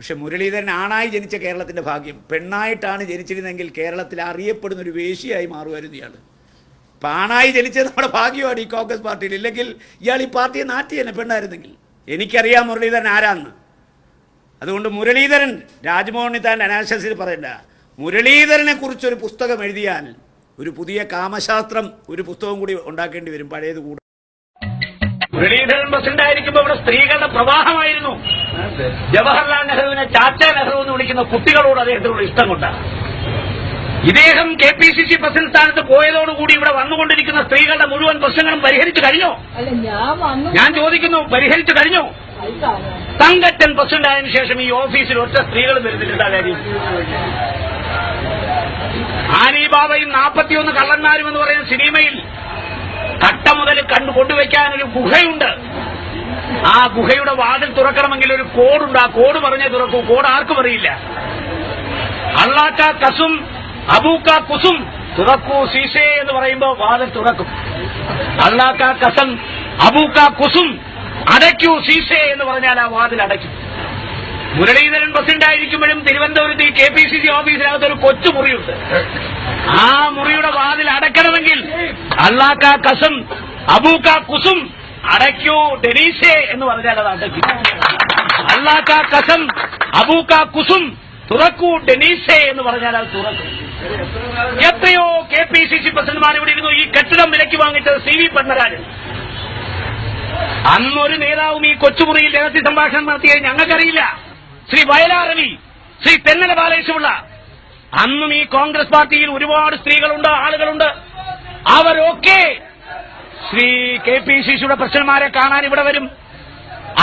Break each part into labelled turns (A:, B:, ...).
A: പക്ഷെ മുരളീധരൻ ആണായി ജനിച്ച കേരളത്തിന്റെ ഭാഗ്യം. പെണ്ണായിട്ടാണ് ജനിച്ചിരുന്നെങ്കിൽ കേരളത്തിൽ അറിയപ്പെടുന്ന ഒരു വേശിയായി മാറുമായിരുന്നു ഇയാൾ ഇപ്പം ആണായി ജനിച്ചത് നമ്മുടെ ഭാഗ്യമാണ് ഈ കോൺഗ്രസ് പാർട്ടിയിൽ. ഇല്ലെങ്കിൽ ഇയാൾ ഈ പാർട്ടിയെ നാട്ടി തന്നെ പെണ്ണായിരുന്നെങ്കിൽ. എനിക്കറിയാം മുരളീധരൻ ആരാന്ന്. അതുകൊണ്ട് മുരളീധരൻ രാജ്മോഹൻ താന്റെ അനാശസിൽ പറയണ്ട. മുരളീധരനെ കുറിച്ചൊരു പുസ്തകം എഴുതിയാൽ ഒരു പുതിയ കാമശാസ്ത്രം ഒരു പുസ്തകം കൂടി ഉണ്ടാക്കേണ്ടി വരും. പഴയത് കൂടെ.
B: മുരളീധരൻ പ്രസിഡന്റ് ആയിരിക്കുമ്പോൾ ഇവിടെ സ്ത്രീകളുടെ പ്രവാഹമായിരുന്നു. ജവഹർലാൽ നെഹ്റുവിനെ ചാച്ച നെഹ്റു എന്ന് വിളിക്കുന്ന കുട്ടികളോട് അദ്ദേഹത്തിനോട് ഇഷ്ടം കൊണ്ടാണ് ഇദ്ദേഹം K P C C president സ്ഥാനത്ത് പോയതോടുകൂടി ഇവിടെ വന്നുകൊണ്ടിരിക്കുന്ന സ്ത്രീകളുടെ മുഴുവൻ പ്രശ്നങ്ങളും പരിഹരിച്ചു കഴിഞ്ഞോ?
C: ഞാൻ
B: ചോദിക്കുന്നു പരിഹരിച്ചു കഴിഞ്ഞോ? തങ്കറ്റൻ പ്രസിഡന്റ് ആയതിനു ശേഷം ഈ ഓഫീസിൽ ഒറ്റ സ്ത്രീകളും വരുന്നില്ല കാര്യം? ആനി ബാബയും നാൽപ്പത്തിയൊന്ന് കള്ളന്മാരും എന്ന് പറയുന്ന സിനിമയിൽ കട്ട മുതൽ കണ്ടു കൊണ്ടുവയ്ക്കാൻ ഒരു ഗുഹയുണ്ട്. ആ ഗുഹയുടെ വാതിൽ തുറക്കണമെങ്കിൽ ഒരു കോഡുണ്ട് ആ കോഡ് പറഞ്ഞേ തുറക്കൂ. കോഡ് ആർക്കും അറിയില്ല. അള്ളാക്ക കസും അബൂക്ക കുസും തുറക്കൂ സീസേ എന്ന് പറയുമ്പോൾ വാതിൽ തുറക്കും. അള്ളാക്ക കസം അബൂക്ക കുസും അടയ്ക്കൂ സീസേ എന്ന് പറഞ്ഞാൽ ആ വാതിൽ അടയ്ക്കും. മുരളീധരൻ പ്രസിഡന്റ് ആയിരിക്കുമ്പോഴും തിരുവനന്തപുരത്ത് ഈ കെ പി സി സി ഓഫീസിനകത്ത് ഒരു കൊച്ചു മുറിയുണ്ട്. ആ മുറിയുടെ വാതിൽ അടക്കണമെങ്കിൽ അള്ളാക്ക കസും അബൂക്ക കുസും അടയ്ക്കൂ ഡെനീസേ എന്ന് പറഞ്ഞാൽ അത് അടയ്ക്കും. അള്ളാക്ക കസം അബൂക്ക കുസും തുറക്കൂ ഡെനീസേ എന്ന് പറഞ്ഞാൽ അത് തുറക്കും. എത്രയോ കെ പി സി സി പ്രസിഡന്റുമാർ ഇവിടെ ഇരുന്നു ഈ കെട്ടിടം വിലയ്ക്ക് വാങ്ങിച്ചത് സി വി പത്മരാജൻ. അന്നൊരു നേതാവും ഈ കൊച്ചുമുറിയിൽ രഹസ്യ സംഭാഷണം നടത്തിയത് ഞങ്ങൾക്കറിയില്ല. ശ്രീ വയലാറവി ശ്രീ തെന്നല ബാലേശുള്ള അന്നും ഈ കോൺഗ്രസ് പാർട്ടിയിൽ ഒരുപാട് സ്ത്രീകളുണ്ട് ആളുകളുണ്ട്. അവരൊക്കെ ശ്രീ കെ പി സി സിയുടെ കാണാൻ ഇവിടെ വരും.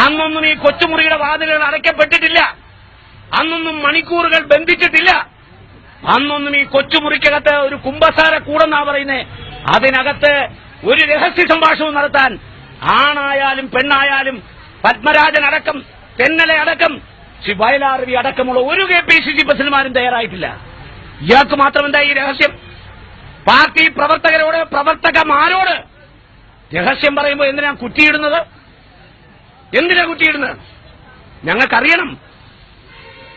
B: അന്നൊന്നും ഈ കൊച്ചുമുറിയുടെ വാതിലുകൾ അടയ്ക്കപ്പെട്ടിട്ടില്ല. അന്നൊന്നും മണിക്കൂറുകൾ ബന്ധിച്ചിട്ടില്ല. അന്നൊന്നും ഈ കൊച്ചുമുറിക്കകത്ത് ഒരു കുംഭസാര കൂടെന്നാ പറയുന്നേ. അതിനകത്ത് ഒരു രഹസ്യ സംഭാഷണം നടത്താൻ ആണായാലും പെണ്ണായാലും പത്മരാജൻ അടക്കം തെന്നലെ അടക്കം ശ്രീ വയലാർവി അടക്കമുള്ള ഒരു കെ പി സി സി പ്രസിഡന്റുമാരും തയ്യാറായിട്ടില്ല. ഇയാൾക്ക് മാത്രം എന്താ ഈ രഹസ്യം? പാർട്ടി പ്രവർത്തകരോട് പ്രവർത്തകമാരോട് രഹസ്യം പറയുമ്പോൾ എന്തിനാ കുറ്റിയിടുന്നത്? എന്തിനാ കുറ്റിയിടുന്നത്? ഞങ്ങൾക്കറിയണം.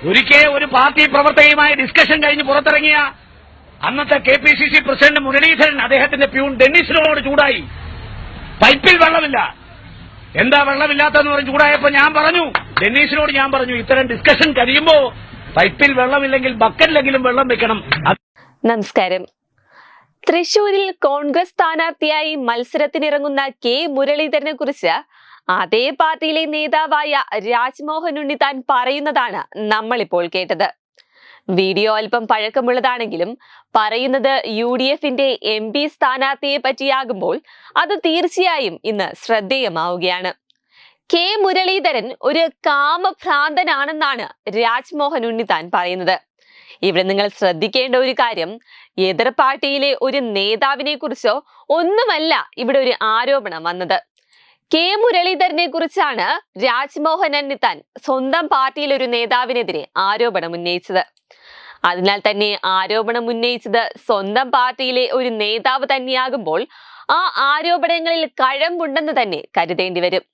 B: ഒരിക്കൽ ഒരു പാർട്ടി പ്രവർത്തകയുമായി ഡിസ്കഷൻ കഴിഞ്ഞ് പുറത്തിറങ്ങിയ അന്നത്തെ K P C C president Muraleedharan അദ്ദേഹത്തിന്റെ പ്യൂൺ ഡെന്നിസിനോട് ചൂടായി. പൈപ്പിൽ വെള്ളമില്ല. എന്താ വെള്ളമില്ലാത്തെന്ന് പറഞ്ഞ് ചൂടായപ്പോ ഞാൻ പറഞ്ഞു. ഡെന്നീസിനോട് ഞാൻ പറഞ്ഞു ഇത്തരം ഡിസ്കഷൻ കഴിയുമ്പോ പൈപ്പിൽ വെള്ളമില്ലെങ്കിൽ ബക്കറ്റിലെങ്കിലും വെള്ളം വെക്കണം.
D: നമസ്കാരം. തൃശൂരിൽ കോൺഗ്രസ് സ്ഥാനാർത്ഥിയായി മത്സരത്തിനിറങ്ങുന്ന കെ മുരളീധരനെ കുറിച്ച് അതേ പാർട്ടിയിലെ നേതാവായ രാജ്മോഹൻ ഉണ്ണിത്താൻ പറയുന്നതാണ് നമ്മളിപ്പോൾ കേട്ടത്. വീഡിയോ അല്പം പഴക്കമുള്ളതാണെങ്കിലും പറയുന്നത് യു ഡി എഫിന്റെ എം പി സ്ഥാനാർത്ഥിയെ പറ്റിയാകുമ്പോൾ അത് തീർച്ചയായും ഇന്ന് ശ്രദ്ധേയമാവുകയാണ്. കെ മുരളീധരൻ ഒരു കാമഭ്രാന്തനാണെന്നാണ് രാജ്മോഹൻ ഉണ്ണിത്താൻ പറയുന്നത്. ഇവിടെ നിങ്ങൾ ശ്രദ്ധിക്കേണ്ട ഒരു കാര്യം എതിർ പാർട്ടിയിലെ ഒരു നേതാവിനെ കുറിച്ചോ ഒന്നുമല്ല ഇവിടെ ഒരു ആരോപണം വന്നത്. കെ മുരളീധരനെ കുറിച്ചാണ് രാജ്മോഹൻ അന്നിത്താൻ സ്വന്തം പാർട്ടിയിലെ ഒരു നേതാവിനെതിരെ ആരോപണം ഉന്നയിച്ചത്. അതിനാൽ തന്നെ ആരോപണം ഉന്നയിച്ചത് സ്വന്തം പാർട്ടിയിലെ ഒരു നേതാവ് തന്നെയാകുമ്പോൾ ആ ആരോപണങ്ങളിൽ കഴമ്പുണ്ടെന്ന് തന്നെ കരുതേണ്ടി വരും.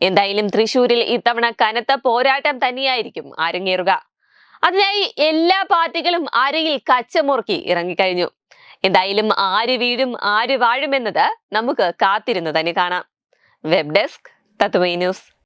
D: എന്തായാലും തൃശൂരിൽ ഇത്തവണ കനത്ത പോരാട്ടം തന്നെയായിരിക്കും അരങ്ങേറുക. അതിനായി എല്ലാ പാർട്ടികളും അരയിൽ കച്ചമുറുക്കി ഇറങ്ങിക്കഴിഞ്ഞു. എന്തായാലും ആര് വീഴും ആര് വാഴുമെന്നത് നമുക്ക് കാത്തിരുന്ന് തന്നെ കാണാം. വെബ് ഡെസ്ക് തത്വ ന്യൂസ്